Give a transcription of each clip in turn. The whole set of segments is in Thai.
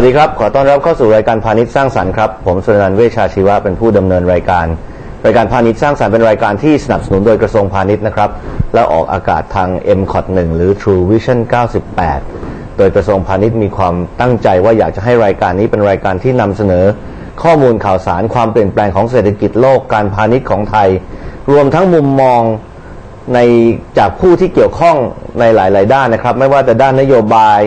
วัสดีครับ ขอต้อนรับเข้าสู่รายการพาณิชย์สร้างสรรค์ครับ ผมสุนันท์เวชชาชีวะเป็นผู้ดำเนินรายการ รายการพาณิชย์สร้างสรรค์เป็นรายการที่สนับสนุนโดยกระทรวงพาณิชย์นะครับ และออกอากาศทาง m c o t 1หรือ True Vision 98 โดยกระทรวงพาณิชย์มีความตั้งใจว่าอยากจะให้รายการนี้เป็นรายการที่นำเสนอ ข้อมูลข่าวสารความเปลี่ยนแปลงของเศรษฐกิจโลกการพาณิชย์ของไทย รวมทั้งมุมมองในจากผู้ที่เกี่ยวข้องในหลาย ๆ ด้านนะครับ ไม่ว่าจะด้านนโยบาย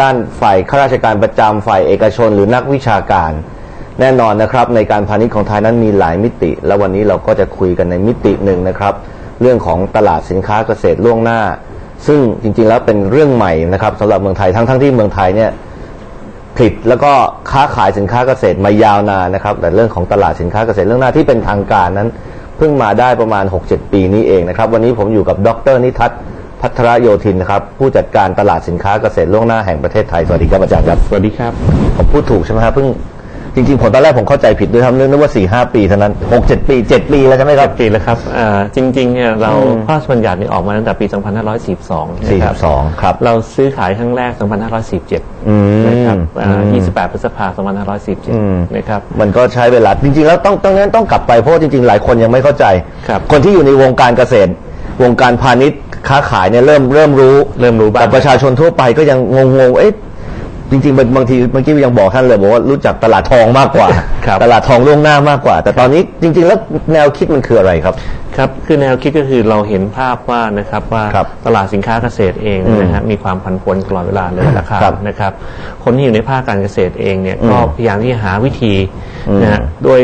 ด้านฝ่ายข้าราชการประจำฝ่ายเอกชน หรือนักวิชาการ แน่นอนนะครับ ในการพาณิชย์ของไทยนั้นมีหลายมิติ และวันนี้เราก็จะคุยกันในมิติหนึ่งนะครับ เรื่องของตลาดสินค้าเกษตรล่วงหน้า ซึ่งจริงๆแล้วเป็นเรื่องใหม่นะครับสำหรับเมืองไทยทั้งๆที่เมืองไทยเนี่ยผลิตแล้วก็ค้าขายสินค้าเกษตรมายาวนานนะครับ แต่เรื่องของตลาดสินค้าเกษตรเรื่องหน้าที่เป็นทางการนั้นเพิ่งมาได้ประมาณ 6-7 ปีนี้เองนะครับ วันนี้ผมอยู่กับดรนิทัศน์ พัทรโยธินนะครับ ผู้จัดการตลาดสินค้าเกษตรล่วงหน้าแห่งประเทศไทย สวัสดีครับอาจารย์ครับ สวัสดีครับ ผมพูดถูกใช่ไหมครับเพิ่งจริงๆผมตอนแรกผมเข้าใจผิดด้วยครับนึกว่า4 5ปีเท่านั้น6-7ปี7ปีแล้วใช่ไหมครับปีแล้วครับอ่าจริงๆเนี่ยเราอืมพระราชบัญญัตินี่ออกมาตั้งแต่ปี 2542นะครับ42ครับ เราซื้อขายครั้งแรก 2547อืมนะครับอ่าอืม28พฤษภาคมอืม2547นะครับมันก็ใช้เวลาจริงๆแล้วต้องต้องงั้นต้องกลับไปเพราะว่าจริงๆ หลายคนยังไม่เข้าใจครับคนที่อยู่ในวงการเกษตร วงการพาณิชย์ค้าขายเนี่ยเริ่มเริ่มรู้เริ่มรู้บ้าง แต่ประชาชนทั่วไปก็ยังงงๆเอ๊ะจริงๆบางบางทีเมื่อกี้ยังบอกท่านเลยบอกว่ารู้จักตลาดทองมากกว่าครับตลาดทองล่วงหน้ามากกว่า แต่ตอนนี้จริง ๆ แล้วแนวคิดมันคืออะไรครับ ครับคือแนวคิดก็คือเราเห็นภาพว่านะครับว่าครับตลาดสินค้าเกษตรเองอืมนะฮะมีความผันผวนตลอดเวลาเลยราคาครับนะครับ คนที่อยู่ในภาคการเกษตรเองเนี่ยอืมก็พยายามที่จะหาวิธีอืมนะฮะโดย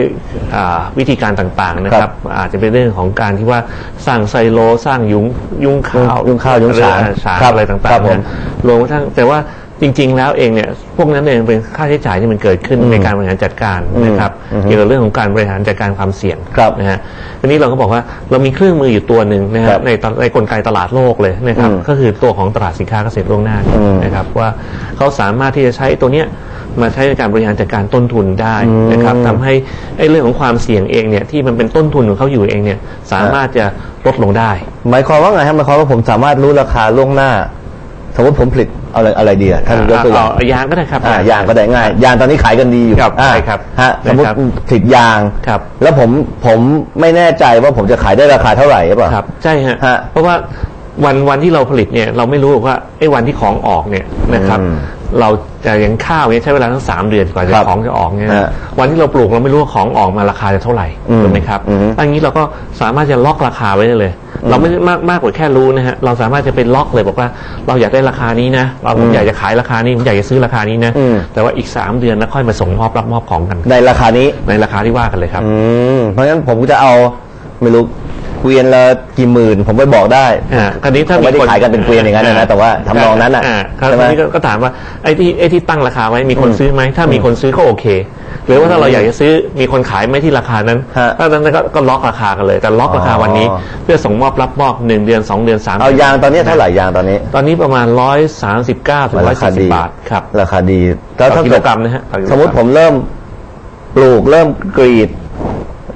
อ่าวิธีการต่างๆนะคครัรับบอาจจะเป็นเรื่องของการที่ว่าสร้างไซโลสร้างยุ้งยุ้งข้าวยุ้งข้าวยุ้งฉางหรือฉางครับอะไรต่างครับๆผม นะรวมกระทั่งแต่ว่า จริง ๆ แล้วเองเนี่ยพวกนั้นเองเป็นค่าใช้จ่ายที่มันเกิดขึ้นอืมในการบริหารจัดการอืมนะครับอืมเกี่ยวกับเรื่องของการบริหารจัดการความเสี่ยงครับนะฮะทีนี้เราก็บอกว่าเรามีเครื่องมืออยู่ตัวหนึ่งนะครัฮะบในตในกลไกตลาดโลกเลยนะครับอืมก็คือตัวของตลาดสินค้าเกษตรล่วงหน้าอืมนะครับว่าเขาสามารถที่จะใช้ตัวเนี้ยมาใช้ในการบริหารจัดการต้นทุนได้อืมนะครับทำให้ไอ้เรื่องของความเสี่ยงเองเนี่ยที่มันเป็นต้นทุนของเขาอยู่เองเนี่ยสามารถจะลดลงได้ หมายความว่าไงครับหมายความว่าผมสามารถรู้ราคาล่วงหน้า สมมติผมผลิตอะไรอะไรดีอะท่านยกตัวอย่างเอาเอายางก็ได้ครับอ่ายางก็ได้ง่าย ยางตอนนี้ขายกันดีอยู่ครับอ่าใช่ครับฮะสมมตินะครับผลิตยางครับ แล้วผมผมไม่แน่ใจว่าผมจะขายได้ราคาเท่าไหร่หรือเปล่าครับ ใช่ฮะฮะเพราะว่าวันวันที่เราผลิตเนี่ยเราไม่รู้หรอกว่าไอ้วันที่ของออกเนี่ยนะครับอืมเราจะอย่างข้าวเนี่ยใช้เวลาทั้งสามเดือนกว่าจะครับของจะออกเนี่ยฮะวันที่เราปลูกเราไม่รู้ว่าของออกมาราคาจะเท่าไหร่อืมถูกไหมครับอืมอันนี้เราก็สามารถจะล็อกราคาไว้ได้เลย เราไม่ได้มากมากกว่าแค่รู้นะฮะเราสามารถจะไปล็อกเลยบอกว่า เราอยากได้ราคานี้นะเราผมอยากจะขายราคานี้ผมอยากจะซื้อราคานี้นะอืมแต่ว่าอีกสามเดือนแล้วค่อยมาส่งมอบรับมอบของกัน ในราคานี้ในราคาที่ว่ากันเลยครับอืมเพราะฉะนั้นผมก็จะเอาไม่รู้เกวียนละกี่หมื่นผมไปบอกได้อ่าคราวนี้ถ้าผมไม่ได้คนขายกันเป็นเกวียนอย่างนั้นนะแต่ว่าทำนองนั้นน่ะครับใช่ไหมทีนี้ก็ก็ถามว่าไอ้ที่ไอ้ที่ตั้งราคาไว้มีคนอืมซื้อไหมถ้ามีคนซื้อก็โอเค หรือว่าถ้าเราอยากจะซื้อมีคนขายไหมที่ราคานั้นฮะ ถ้านั้นก็ก็ล็อกราคากันเลย แต่ล็อกราคาวันนี้อ๋อเพื่อส่งมอบรับมอบหนึ่งเดือนสองเดือนสามเอายางตอนนี้เท่าไหร่ยางตอนนี้ตอนนี้ประมาณร้อยสามสิบเก้าถึงร้อยสี่สิบบาทครับราคาดีต่อถ้ากิโลกรัมนะฮะต่อกิโลกรัมสมมติผมเริ่มปลูกเริ่มกรีด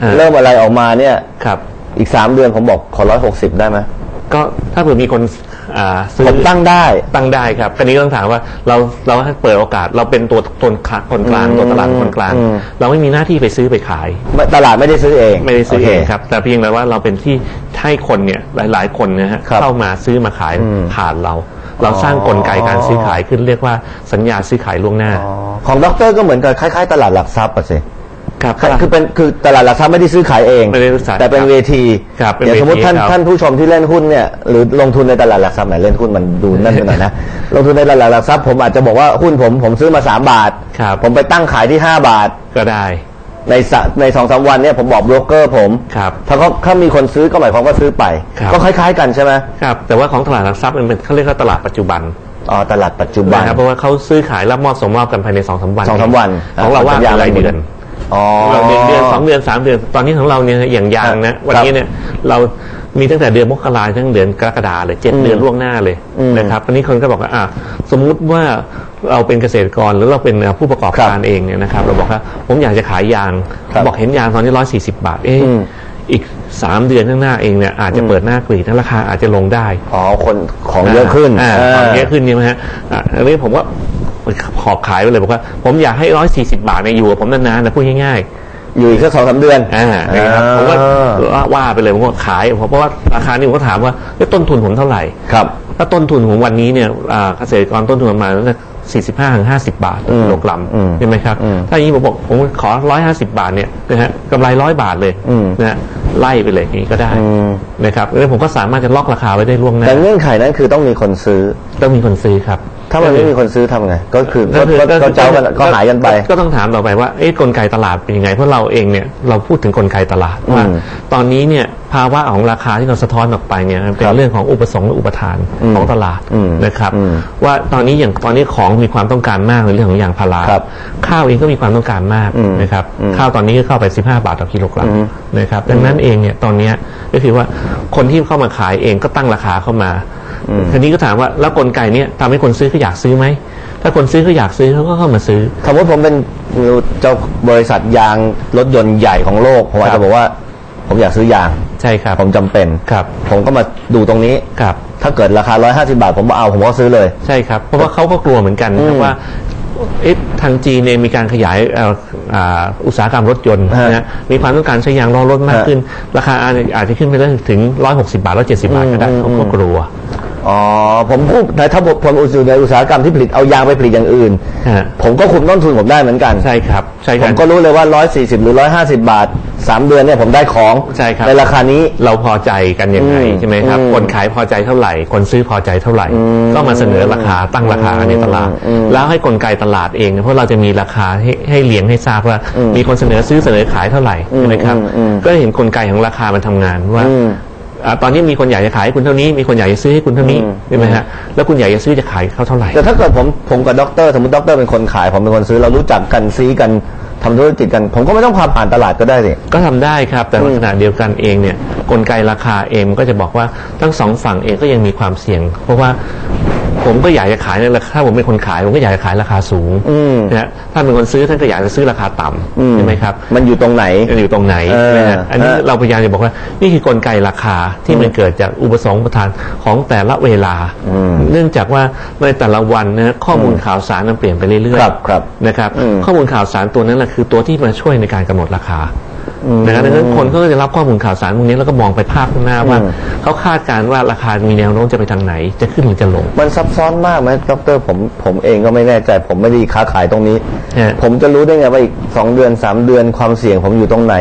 อ่าเริ่มอะไรออกมาเนี่ย ครับ อีกสามเดือนผมบอกขอร้อยหกสิบได้ไหม ก็ถ้าเผื่อมีคน อ่าซื้อผมตั้งได้ ตั้งได้ครับ คราวนี้ต้องถามว่าเราเราให้เปิดโอกาสเราเป็นตัวตนคนกลางอืมตัวตลาดคนกลาง อืม เราไม่มีหน้าที่ไปซื้อไปขาย ไม่ตลาดไม่ได้ซื้อเองไม่ได้ซื้อโเองครับ แต่เพียงแต่ว่าเราเป็นที่ให้คนเนี่ยหลาย ๆ คนนะฮะครับเข้ามาซื้อมาขายอืมผ่านเรา เราสร้างกลไกการซื้อขายขึ้นเรียกว่าสัญญาซื้อขายล่วงหน้า อ๋อของด็อกเตอร์ก็เหมือนกับคล้ายๆ ตลาดหลักทรัพย์อะสิ ครับคือเป็นคือตลาดหลักทรัพย์ไม่ได้ซื้อขายเอง ไม่ได้ซื้อขายแต่เป็นครับเวทีครับเป็นอย่างสมมติเวทีท่านครับ ท่านผู้ชมที่เล่นหุ้นเนี่ยหรือลงทุนในตลาดหลักทรัพย์ไหนเล่นหุ้นมันดูนั่นไปหน่อยนะ ลงทุนในตลาดหลักทรัพย์ผมอาจจะบอกว่าหุ้นผมผมซื้อมาสามบาท ครับ ผมไปตั้งขายที่ห้าบาท ก็ได้ในสะในสองสามวันเนี่ยผมบอกโบรกเกอร์ผม ครับ ถ้าเขาถ้ามีคนซื้อก็หมายความว่าซื้อไป ครับ ก็คล้ายๆกันใช่ไหมครับ แต่ว่าของตลาดหลักทรัพย์มันเป็นเขาเรียกว่าตลาดปัจจุบันอ๋อตลาดปัจจุบัน นะครับเพราะว่าเขาซื้อขายรับมอบส่งมอบกันภายในสองสามวันสองสามวันของเราว่าสัญญาเป็นรายเดือน อ๋อ เราเดือนเดือนสองเดือนสามเดือน ตอนนี้ของเราเนี่ยอย่างยางนะ วันนี้เนี่ยเรามีตั้งแต่เดือนมกราทั้งเดือนกรกฎาเลยเจ็ดอืมเดือนล่วงหน้าเลยอืมนะครับตอนนี้คนก็บอกว่าอะสมมุติว่าเราเป็นเกษตรกรหรือเราเป็นผู้ประกอบครับการเองเนี่ยนะครับ เราบอกว่าผมอยากจะขายยางครับบอกเห็นยางตอนนี้ร้อยสี่สิบาทเอ๊ะอืมอีกสามเดือนข้างหน้าเองเนี่ยอาจจะเปิดหน้ากรีดนะราคาอาจจะลงได้ อ๋อ คนของเยอะขึ้นอ่าาของเยอะขึ้นใช่ไหมฮะอ่าอันนี้ผมว่า ขอบขายไปเลยบอกว่า ผมอยากให้ร้อยสี่สิบาทเนี่ยอยู่กับผมนานๆนะพูดง่ายอยู่อีกแค่สองสามเดือนๆอ่านะครับผมก็ว่าไปเลยผมก็ขายเพราะว่าราคานี้ผมก็ถามว่าเอ๊ะต้นทุนผมเท่าไหร่ครับถ้าต้นทุนของวันนี้เนี่ยอ่าเกษตรกรต้นทุนประมาณสี่สิบห้าถึงห้าสิบาทต่อกิโลกรัมอืมใช่ไหมครับอืมถ้าอย่างนี้ผมบอกผมขอร้อยห้าสิบาทเนี่ยนะฮะกำไรร้อยบาทเลยอืมนะฮะไล่ไปเลยอย่างนี้ก็ได้อืมนะครับแล้วผมก็สามารถจะล็อกราคาไว้ได้ล่วงหน้าแต่เงื่อนไขนั้นคือต้องมีคนซื้อต้องมีคนซื้อครับ ถ้ามันไม่มีคนซื้อทำไง ก็คือก็คือก็ก็เจ้ากันก็หายกันไป ก็ต้องถามต่อไปว่าเอ๊ะกลไกตลาดเป็นยังไง เพราะเราเองเนี่ยเราพูดถึงกลไกตลาดว่าอืมตอนนี้เนี่ยภาวะของราคาที่เราสะท้อนออกไปเนี่ยมันเป็นครับเรื่องของอุปสงค์และอุปทานอืมของตลาดอืมนะครับอืมว่าตอนนี้อย่างตอนนี้ของมีความต้องการมากในเรื่องของยางพาราครับข้าวเองก็มีความต้องการมากอืมนะครับอืมข้าวตอนนี้ก็เข้าไป 15 บาทต่อกิโลกรัมอืมนะครับดังนั้นเองเนี่ยตอนเนี้ยก็คือว่าคนที่เข้ามาขายเองก็ตั้งราคาเข้ามาอืม ทีนี้ก็ถามว่าแล้วกลไกเนี้ยทำให้คนซื้อเขาอยากซื้อไหมถ้าคนซื้อเขาอยากซื้อเขาก็เข้ามาซื้อสมมติผมเป็นเจ้าบริษัทยางรถยนต์ใหญ่ของโลกผมอาจครัจะบบอกว่า ผมอยากซื้อยางใช่ครับผมจำเป็นครับผมก็มาดูตรงนี้ครับถ้าเกิดราคา 150 บาท ผมก็เอาผมก็ซื้อเลยใช่ครับเพราะว่าเขาก็กลัวเหมือนกันนะครับอืมว่าเอ๊ะทางจีนเนี่ยมีการขยายเอ่ออ่าอุตสาหกรรมรถยนต์ฮะนะมีความต้องการใช้ยางล้อรถมากฮะขึ้น ราคาอาจอาจจะขึ้นไปได้ถึง 160 บาท 170 บาทก็ได้อืมเขาอืก็มกลัว อ๋อผมพูดแต่ถ้าผมผมอยู่ในอุตสาหกรรมที่ผลิตเอายางไปผลิตอย่างอื่น ฮะ ผมก็คุมต้นทุนผมได้เหมือนกัน ใช่ครับ ใช่คผรับ มก็รู้เลยว่า 140 หรือ 150 บาท 3 เดือนเนี่ยผมได้ของใช่ครับในราคานี้ เราพอใจกันยังไงอืมใช่ไหมครับ อืมคนขายพอใจเท่าไหร่ คนซื้อพอใจเท่าไหร่อืมก็มาเสนอราคาตั้งราคาในตลาด อืมแล้วให้กลไกตลาดเองเพราะเราจะมีราคาให้ให้เลี้ยงให้ทราบว่าอืมมีคนเสนอซื้อเสนอขายเท่าไหร่ใช่ไหมครับ อืมอืมก็เห็นกลไกของราคามันทำงานว่า อืมอ่า ตอนนี้มีคนอยากจะขายให้คุณเท่านี้ มีคนอยากจะซื้อให้คุณเท่านี้อืมใช่ไหมฮะแล้วคุณอยากจะซื้อจะขายเขาเท่าไหร่แต่ถ้าเกิดผมผมกับด็อกเตอร์สมมติด็อกเตอร์เป็นคนขายผมเป็นคนซื้อเรารู้จักกันซีกันทำธุรกิจกัน ผมก็ไม่ต้องพาผ่านตลาดก็ได้สิก็ทำได้ครับ แต่อืในมขณะเดียวกันเองเนี่ยกลไกราคาเองมันก็จะบอกว่าทั้งสองฝั่งเองก็ยังมีความเสี่ยง เพราะว่า ผมก็อยากจะขายในราคาถ้าผมเป็นคนขายผมก็อยากจะขายราคาสูงอืม นะฮะถ้าเป็นคนซื้อท่านก็อยากจะซื้อราคาต่อืมำใช่ไหมครับ มันอยู่ตรงไหน มันอยู่ตรงไหนเออนะฮะอันนี้ฮะเราพยายามจะบอกว่า นี่คือกลไกราคาที่มันเกิดจากอุปสงค์อุปทานของแต่ละเวลา อืมเนื่องจากว่าในแต่ละวันนะข้อมูลข่าวสารมันเปลี่ยนไปเรื่อยครับครับนะครับอืมข้อมูลข่าวสารตัวนั้นแหละคือตัวที่มาช่วยในการกำหนดราคา นะครับดังนั้นคนก็จะรับข้อมูลข่าวสารพวกนี้แล้วก็มองไปภาพข้างหน้าว่าอืมเขาคาดการณ์ว่าราคามีแนวโน้มจะไปทางไหน จะขึ้นหรือจะลง มันซับซ้อนมากไหมดรผมผมเองก็ไม่แน่ใจ ผมไม่ได้ค้าขายตรงนี้ฮะผมจะรู้ได้ไงว่าอีกสองเดือนสามเดือนความเสี่ยงผมอยู่ตรงไหน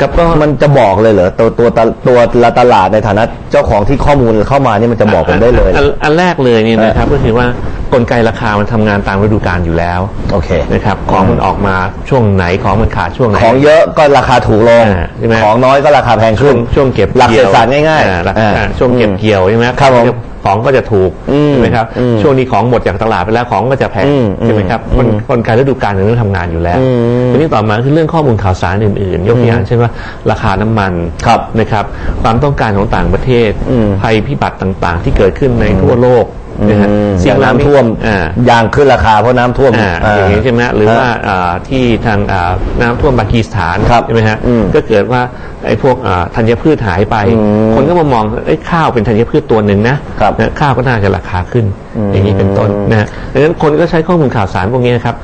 กับก็มันจะบอกเลยเหรอตัวตัวตะตัวละตลาดในฐานะเจ้าของที่ข้อมูลเข้ามานี่มันจะบอกผมได้เลย อันอันแรกเลยเนี่ยนะครับเออก็คือว่า กลไกราคามันทำงานตามฤดูกาลอยู่แล้วโอเค นะครับของมันออกมาช่วงไหนของมันขาดช่วงไหน ของเยอะก็ราคาถูกลง อ่าใช่ไหม ของน้อยก็ราคาแพงช่ขึ้วงนช่วงเก็บหลักเศรเกี่ษยวฐศาสตร์ง่ายๆอ่หลักอ่า อ่าช่วงเก็บอืมเกี่ยวใช่ไหมครับผมของก็จะถูกอืมใช่ไหมครับอืมช่วงนี้ของหมดจากตลาดไปแล้วของก็จะแพงอืมใช่ไหมครับอืมกลกลไกฤดูกาลอย่างนี้ทำงานอยู่แล้วอืมทีนี้ต่อมาคือเรื่องข้อมูลข่าวสารอื่นๆ ยกตัวอย่างเช่นว่าราคาน้ำมันครับนะครับ ความต้องการของต่างประเทศ อืมภัยพิบัติต่างๆ ที่เกิดขึ้นในทั่วโลก นะฮะอืมสิ่อย่างเหล่น้ำท่วมอ่ายางขึ้นราคาเพราะน้ำท่วมอ่าอ่าอย่างนี้ใช่ไหมฮะหรือว่าฮะอ่าที่ทางอ่าน้ำท่วมปากีสถานครับใช่ไหมฮะอืมก็เกิดว่าไอ้พวกอ่าธัญพืชหายไป อืมคนก็มามองไอ้ยข้าวเป็นธัญพืชตัวหนึ่งนะครับนะข้าวก็น่าจะราคาขึ้น อืม อย่างนี้เป็นต้นนะฮะดังนั้นคนก็ใช้ข้อมูลข่าวสารพวกนี้นะครับ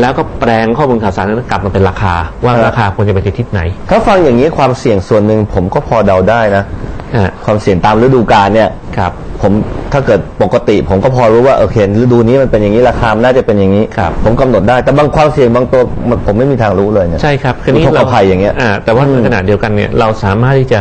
แล้วก็แปลงข้อมูลข่าวสารนั้นกลับมาเป็นราคาว่าราคาควรจะไปทิศไหน ถ้าฟังอย่างนี้ความเสี่ยงส่วนหนึ่งผมก็พอเดาได้นะฮะ ความเสี่ยงตามฤดูกาลเนี่ยครับ ผมถ้าเกิดปกติ ผมก็พอรู้ว่าโอเคฤดูนี้มันเป็นอย่างนี้ราคามันน่าจะเป็นอย่างนี้ครับผมกำหนดได้แต่บางความเสี่ยงบางตัวมันผมไม่มีทางรู้เลยเนี่ยใช่ครับอุทกภัยอย่างเงี้ยแต่ว่าในขณะเดียวกันเนี่ยเราสามารถที่จะ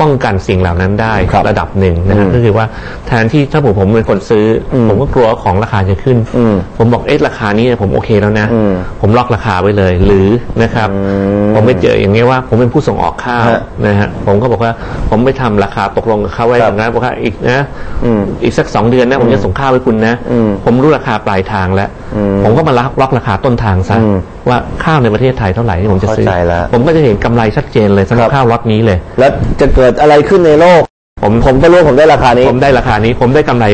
ป้องกันสิ่งเหล่านั้นได้ครับระดับหนึ่งนะฮะอืมก็คือว่าแทนที่ถ้าผมผมเป็นคนซื้ออมผมก็กลัวว่าของราคาจะขึ้น อืมผมบอกเอ๊ะราคานี้ผมโอเคแล้วนะ อืมผมล็อกราคาไว้เลยหรือนะครับ อืมผมไปเจออย่างนี้ยว่าผมเป็นผู้ส่งออกข้าวฮะนะฮะผมก็บอกว่าผมไปทำราคาตกลงกับเขาไว้คอรับย่างนั้นบอกว่าอีกนะอืมอีกสักสองเดือนนะผมจะส่งข้าวให้คุณนะ อืม ผมรู้ราคาปลายทางแล้วอืม ผมก็มาล็อกล็อกราคาต้นทางซะอืมว่าข้าวในประเทศไทยเท่าไหร่ที่ผมจะซื้อเข้าใจแล้วผมก็จะเห็นกำไรชัดเจนเลยสำหรับครับข้าวล็อตนี้เลย แล้วจะเกิดอะไรขึ้นในโลก ผมผมก็รู้ว่าผมได้ราคานี้ ผมได้ราคานี้ ผมได้กำไร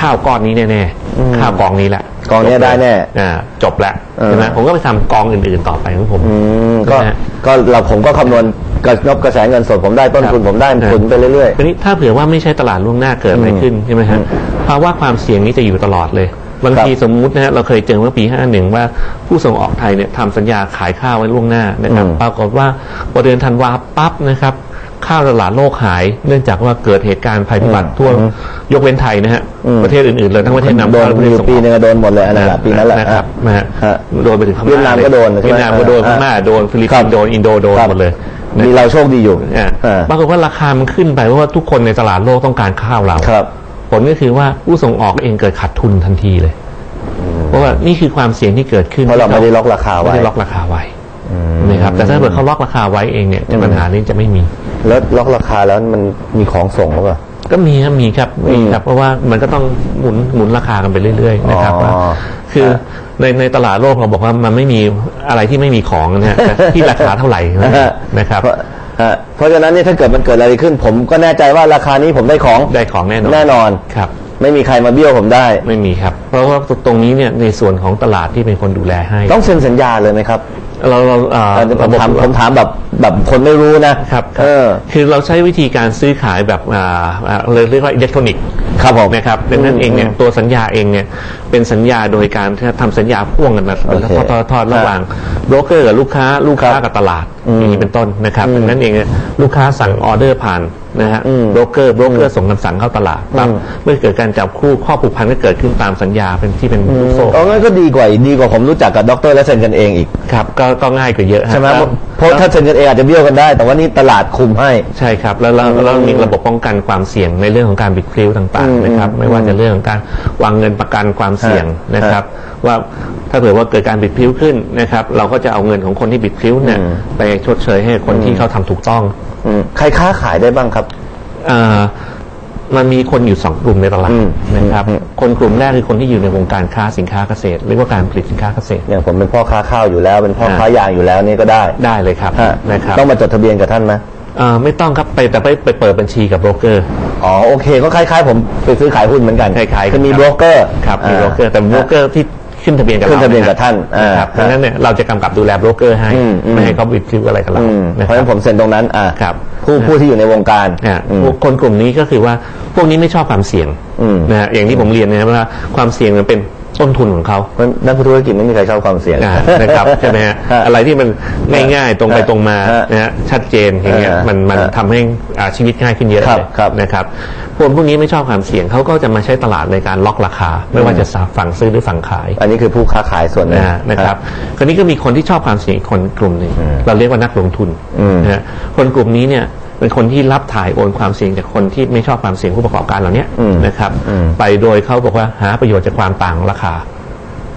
ข้าวก้อนนี้แน่อืมๆข้าวกองนี้แหละกองเนี้ยจบเลยได้แน่อ่าจบแล้วเออใช่ไหมผมก็ไปทำกองอื่นๆต่อไปของผมอืมก็นะฮะก็เราผมก็คำนวณกระนบกระแสเงินสดผมได้ต้นทุนครับผมได้ครับทุนไปเรื่อยทีนี้ถ้าเผื่อว่าไม่ใช่ตลาดล่วงหน้าเกิดอะไรอืมขึ้นใช่ไหมฮะอืมภาวะความเสี่ยงนี้จะอยู่ตลอดเลย บางทีครับสมมุตินะฮะเราเคยเจอเมื่อปี 51 ว่าผู้ส่งออกไทยเนี่ยทำสัญญาขายข้าวไว้ล่วงหน้านะครับอืมปรากฏว่าพอเดือนธันวาปั๊บนะครับ ข้าวตลาดโลกหาย เนื่องจากว่าเกิดเหตุการณ์ภัยพิบัติทั่วยกเว้นไทยนะฮะอืมประเทศอื่นๆเลยทั้งประเทศนำโดนเข้าและประเทศอยู่ส่งปีออกหนึงก็โดนหมดเลยอันนั้นแหละปีนั้นแหละนะครับฮนะฮะฮะโดนไปถึงพม่าเวียดนามก็โดนใช่ไหมเวียดนามก็โดนพฮะม่าโดนฟิลิปครัปินบส์โดนอินโดโดนครับหมดเลยนะมีเราโชคดีอยู่อะอ่าปรากฏว่าราคามันขึ้นไปเพราะว่าทุกคนในตลาดโลกต้องการข้าวเราครับ ผลก็คือว่าผู้ส่งออกเองเกิดขาดทุนทันทีเลย เพราะว่านี่คือความเสี่ยงที่เกิดขึ้นเพราะเราไม่ได้ล็อกราคาไว้ไม่ได้ล็อกราคาไว้อืมนะครับแต่ถ้าเกิดเขาล็อกราคาไว้เองเนี่ยจะปัญหานี้จะไม่มี แล้วล็อกราคาแล้วมันมีของส่งหรือเปล่าก็มีครับมีครับมีอืมครับเพราะว่ามันก็ต้องหมุนหมุนราคากันไปเรื่อยๆนะครับอ๋อว่าคือฮะในในตลาดโลกเราบอกว่ามันไม่มีอะไรที่ไม่มีของนะฮะแต่ที่ราคาเท่าไหร่นะครับ เพราะฮะเพราะฉะนั้นเนี่ยถ้าเกิดมันเกิดอะไรขึ้น ผมก็แน่ใจว่าราคานี้ผมได้ของได้ของแน่นอนแน่นอนครับ ไม่มีใครมาเบี้ยวผมได้ ไม่มีครับ เพราะว่าตรงนี้เนี่ยในส่วนของตลาดที่เป็นคนดูแลให้ ต้องเซ็นสัญญาเลยไหมครับ เราเราเอ่อเออผมระบบถามผมถามแบบแบบคนไม่รู้นะครับเออคือเราใช้วิธีการซื้อขายแบบอ่าอ่าเราเรียกว่าอิเล็กทรอนิกส์ ครับผมนะครับดังนั้นเองเนี่ยอืมตัวสัญญาเองเนี่ยเป็นสัญญาโดยการทำสัญญาพ่วงกันมาโอเคทอดทอดทอดระหว่างโบรกเกอร์กับลูกค้าลูกค้าครับกับตลาดอืมอย่างนี้เป็นต้นนะครับอืมดังนั้นเองเนี่ยลูกค้าสั่งออเดอร์ผ่าน นะฮะอืมโบรกเกอร์โบรกเกอร์ส่งคำสั่งเข้าตลาดปั๊บอืมเมื่อเกิดการจับคู่ข้อผูกพันก็เกิดขึ้นตามสัญญาเป็นที่เป็นลูกโซ่เอางั้นก็ดีกว่าดีกว่าผมรู้จักกับด็อกเตอร์และเซ็นกันเองอีกครับก็ก็ง่ายกว่าเยอะฮะใช่ไหมแล้วเพราะถ้าเซ็นกันเองอาจจะเบี้ยวกันได้ แต่ว่านี่ตลาดคุมให้ใช่ครับ แล้วเราเรามีระบบป้องกันความเสี่ยงในเรื่องของการบิดพลิ้วต่างอืมๆนะครับอืมไม่ว่าจะเรื่องของการวางเงินประกันความเสี่ยงฮะนะครับ ว่าถ้าเผื่อว่าเกิดการบิดพลิ้วขึ้นนะครับ เราก็จะเอาเงินของคนที่บิดพลิ้วเนี่ยอืมไปชดเชยให้คนที่เขาทำถูกต้อง อืมใครค้าขายได้บ้างครับ อ่ามันมีคนอยู่สองกลุ่มในตลาดอืมนะครับ อืม คนกลุ่มแรกคือคนที่อยู่ในวงการค้าสินค้าเกษตรเรียกว่าการผลิตสินค้าเกษตร อย่างผมเป็นพ่อค้าข้าวอยู่แล้ว เป็นพ่ออ่าค้ายางอยู่แล้วนี่ก็ได้ได้เลยครับฮะนะครับต้องมาจดทะเบียนกับท่านไหมอ่าไม่ต้องครับไปแต่ไปไปเปิดบัญชีกับโบรกเกอร์ อ๋อโอเค ก็คล้ายๆ ผมไปซื้อขายหุ้นเหมือนกันคล้ายๆคือมีรับโบรกเกอร์ครับมีโบรกเกอร์แต่โบรกเกอร์ที่ ขึ้นทะเบียนกับขึ้นเราทะเบียนกับท่านอ่านะครับเพราะฉะนั้นเนี่ยเราจะกำกับดูแลโบรกเกอร์ให้อืมอืมไม่ให้เขาบิดพลิ้วอะไรกับเราอืมนะเพคราะฉะรันั้บนผมเซ็นตรงนั้นอ่าครับผู้ผู้ที่อยู่ในวงการอ่าอืมพวกคนกลุ่มนี้ก็คือว่าพวกนี้ไม่ชอบความเสี่ยงอืมนะฮะอย่างที่ผมเรียนนะครับว่าความเสี่ยงมันเป็น ต้นทุนของเขาเพราะนักธุรกิจไม่มีใครชอบความเสี่ยงอ่านะครับใช่ไหมฮะฮะอะไรที่มันง่ายๆตรงไปฮะตรงมาฮะนะฮะชัดเจนอย่างเงี้ยฮะมันมันฮะทำให้อ่าชีวิตง่ายขึ้นเยอะครับเลยครับนะครับคนพวกนี้ไม่ชอบความเสี่ยงเขาก็จะมาใช้ตลาดในการล็อกราคา ไม่ว่าจะฝั่งซื้อหรือฝั่งขาย อันนี้คือผู้ค้าขายส่วนหนึงนะนะครับคราวนี้ก็มีคนที่ชอบความเสี่ยงอีกคนกลุ่มหนึ่งอืมเราเรียกว่านักลงทุนอืมนะฮะคนกลุ่มนี้เนี่ย เป็นคนที่รับถ่ายโอนความเสี่ยงจากคนที่ไม่ชอบความเสี่ยงผู้ประกอบการเหล่านี้อืมนะครับ อืม ไปโดยเขาบอกว่าหาประโยชน์จากความต่างของราคา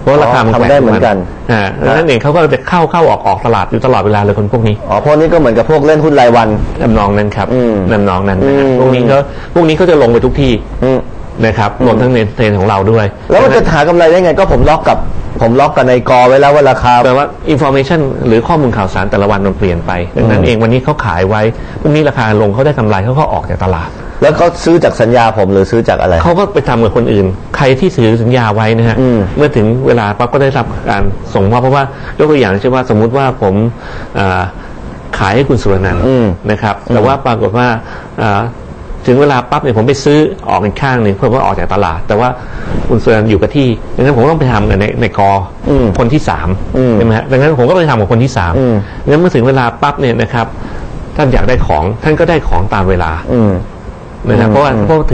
เพราะราคามันทำได้เหมือนกันอ่าดังนั้นเองเขาก็จะเข้าเข้าออกออกตลาดอยู่ตลอดเวลาเลยคนพวกนี้ อ๋อพวกนี้ก็เหมือนกับพวกเล่นหุ้นรายวัน นำนองนั้นครับอืมนำนองนั้นนะฮะอืม พวกนี้ก็พวกนี้เขาจะลงไปทุกที่ อืม นะครับรวมทั้งในเทรนของเราด้วยแล้วมันจะหากำไรได้ไงก็ผมล็อกกับผมล็อกกับในกอไว้แล้วว่าราคา แปลว่า information หรือข้อมูลข่าวสารแต่ละวันมันเปลี่ยนไปดังนั้นอืมเองวันนี้เขาขายไว้พรุ่งนี้ราคาลงเขาได้กำไรเขาก็ออกจากตลาด แล้วเขาซื้อจากสัญญาผมหรือซื้อจากอะไร เขาก็ไปทำกับคนอื่น ใครที่ซื้อสัญญาไว้นะฮะอืม เมื่อถึงเวลาปั๊บก็ได้รับการส่งมอบเพราะว่ายกตัวอย่างเช่นว่าสมมุติว่าผมอ่าขายให้คุณสุรนันท์อืมนะครับ แต่ว่าปรากฏว่าอ่า ถึงเวลาปั๊บเนี่ยผมไปซื้อออกอีกข้างหนึ่งเพื่อว่าออกจากตลาด แต่ว่าคุณสุรนันท์อยู่กับที่ดังนั้นผมก็ต้องไปทำกับในในกออมคนที่สามอืมใช่ไหมฮะดังนั้นผมก็ไปทำกับคนที่สามอืมงั้นเมื่อถึงเวลาปั๊บเนี่ยนะครับ ท่านอยากได้ของท่านก็ได้ของตามเวลาอืมนะครับเพราะว่าอืมเพราะว่า